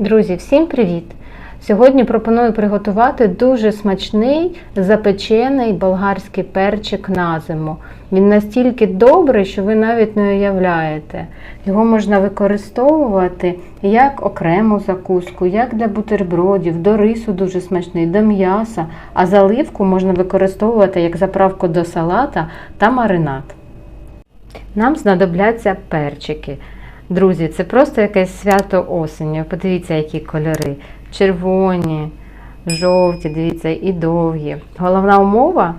Друзі, всім привіт! Сьогодні пропоную приготувати дуже смачний запечений болгарський перчик на зиму. Він настільки добрий, що ви навіть не уявляєте. Його можна використовувати як окрему закуску, як для бутербродів, до рису дуже смачний, до м'яса, а заливку можна використовувати як заправку до салата та маринад. Нам знадобляться перчики. Друзі, це просто якесь свято осені. Подивіться, які кольори. Червоні, жовті, дивіться, і довгі. Головна умова,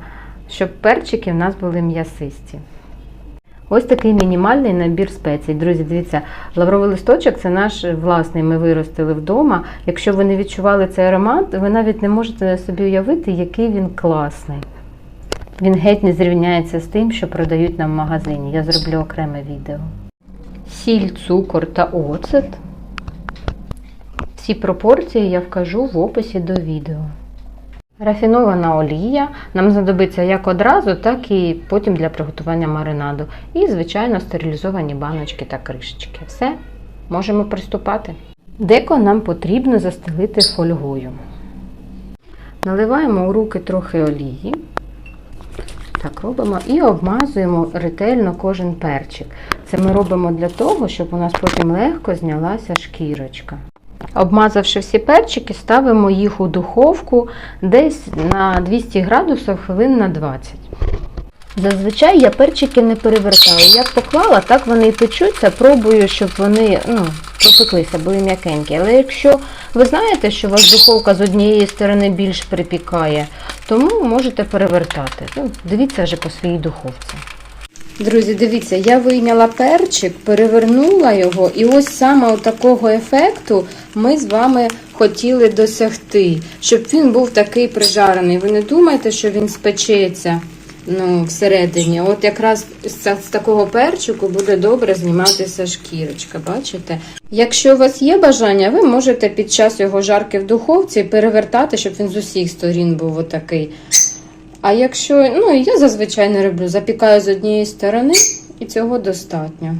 щоб перчики в нас були м'ясисті. Ось такий мінімальний набір спецій. Друзі, дивіться, лавровий листочок це наш власний, ми виростили вдома. Якщо ви не відчували цей аромат, ви навіть не можете собі уявити, який він класний. Він геть не зрівняється з тим, що продають нам в магазині. Я зроблю окреме відео. Сіль, цукор та оцет. Всі пропорції я вкажу в описі до відео. Рафінована олія нам знадобиться як одразу, так і потім для приготування маринаду. І, звичайно, стерилізовані баночки та кришечки. Все, можемо приступати. Деко нам потрібно застелити фольгою. Наливаємо у руки трохи олії. Так робимо і обмазуємо ретельно кожен перчик. Це ми робимо для того, щоб у нас потім легко знялася шкірочка. Обмазавши всі перчики, ставимо їх у духовку десь на 200 градусів хвилин на 20. Зазвичай я перчики не перевертаю. Як поклала, так вони і печуться. Пробую, щоб вони ну, пропеклися, були м'якенькі. Але якщо ви знаєте, що у вас духовка з однієї сторони більш припікає, тому можете перевертати. Ну, Дивіться вже по своїй духовці. Друзі, дивіться, я вийняла перчик, перевернула його, і ось саме такого ефекту ми з вами хотіли досягти, щоб він був такий прижарений. Ви не думайте, що він спечеться ну, всередині. От якраз з, з такого перчику буде добре зніматися шкірочка. Бачите? Якщо у вас є бажання, ви можете під час його жарки в духовці перевертати, щоб він з усіх сторін був отакий. А якщо, ну я зазвичай не роблю, запікаю з однієї сторони і цього достатньо.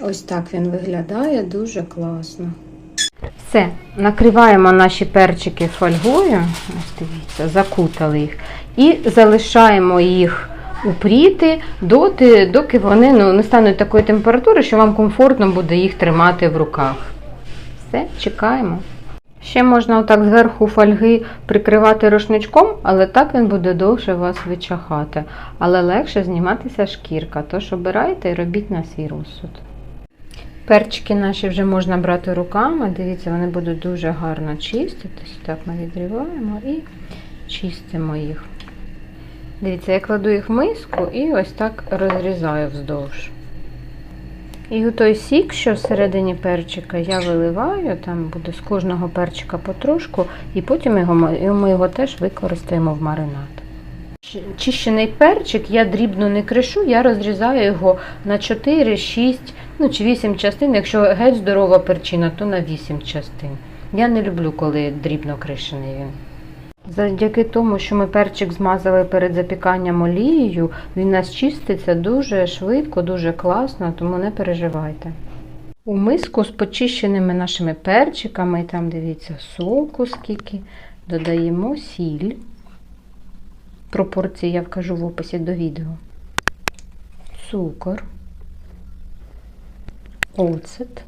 Ось так він виглядає дуже класно. Все, накриваємо наші перчики фольгою, ось дивіться, закутали їх, і залишаємо їх упріти, доти, доки вони ну, не стануть такої температури, що вам комфортно буде їх тримати в руках. Все, чекаємо. Ще можна отак зверху фольги прикривати рушничком, але так він буде довше вас вичахати. Але легше зніматися шкірка, тож обирайте і робіть на свій розсуд. Перчики наші вже можна брати руками, дивіться, вони будуть дуже гарно чиститись. Так ми відриваємо і чистимо їх. Дивіться, я кладу їх в миску і ось так розрізаю вздовж. І у той сік, що всередині перчика, я виливаю, там буде з кожного перчика потрошку, і потім його, ми його теж використаємо в маринад. Чищений перчик я дрібно не кришу, я розрізаю його на 4, 6 ну, чи 8 частин. Якщо геть здорова перчина, то на 8 частин. Я не люблю, коли дрібно кришений він. Завдяки тому, що ми перчик змазали перед запіканням олією, він нас чиститься дуже швидко, дуже класно, тому не переживайте. У миску з почищеними нашими перчиками, там дивіться, соку скільки, додаємо сіль. Пропорції я вкажу в описі до відео. Цукор, оцет,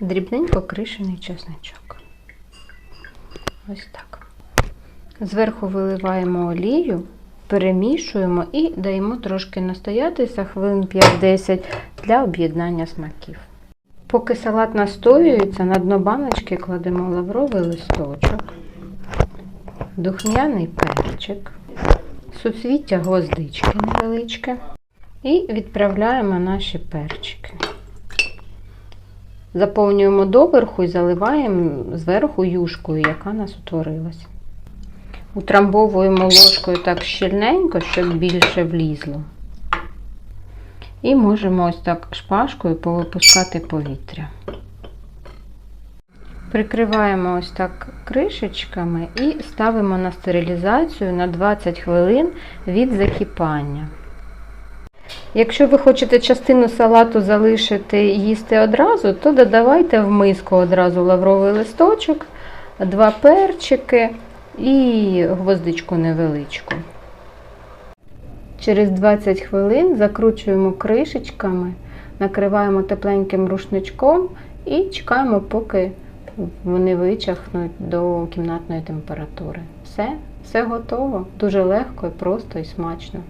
дрібненько кришений чесничок. Ось так. Зверху виливаємо олію, перемішуємо і даємо трошки настоятися хвилин 5-10 для об'єднання смаків. Поки салат настоюється, на дно баночки кладемо лавровий листочок, духмяний перчик, суцвіття гвоздички невеличке і відправляємо наші перчики. Заповнюємо доверху і заливаємо зверху юшкою, яка нас утворилась. Утрамбовуємо ложкою так щільненько, щоб більше влізло. І можемо ось так шпажкою повипускати повітря. Прикриваємо ось так кришечками і ставимо на стерилізацію на 20 хвилин від закипання. Якщо ви хочете частину салату залишити і їсти одразу, то додавайте в миску одразу лавровий листочок, два перчики і гвоздичку невеличку. Через 20 хвилин закручуємо кришечками, накриваємо тепленьким рушничком і чекаємо, поки вони вичахнуть до кімнатної температури. Все, все готово. Дуже легко, і просто і смачно.